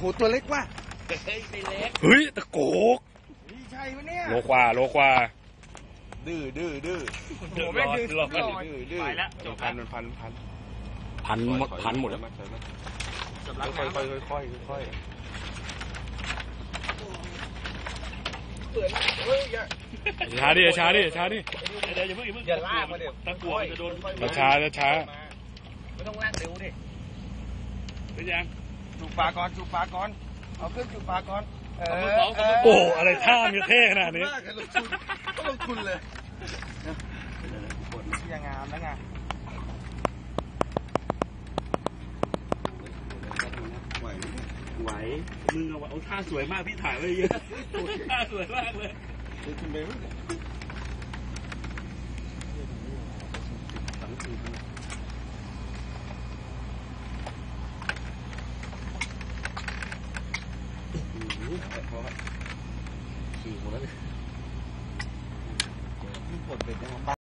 โหตัวเล็กว่ะเฮ้ยไม่เล็กเฮ้ยตะโกกนี่ใช่ปะเนี่ยโลกว่าโลกว่าดื้อดื้อดื้อโอ้โหแม่งดึงรอตลอดดื้อดื้อไปแล้วจบพัแล้นวพันพันพันหมดพันหมดแล้วจบแล้วค่อยค่อยค่อยค่อยค่อยเฮ้ยอย่าช้าดิช้าดิช้าดิเดี๋ยวอย่าเพิ่งอย่าเพิ่งอย่าลากมาเดี๋ยวตะกั่วมันจะโดนช้าช้าไม่ต้องลากเร็วดิเป็นยัง จูบปากก่อนจูบปากก่อนเอาขึ้นจูบปากก่อนเออโอ้อะไรท่ามันเท่ขนาดนี้มากเลยลงทุนต้องลงทุนเลยยังงามนะไงไหวมึงเอาเอาท่าสวยมากพี่ถ่ายไว้เยอะท่าสวยมากเลยขึ้นไปมั้ย ขี่หมดแล้วปวดเป็นยัง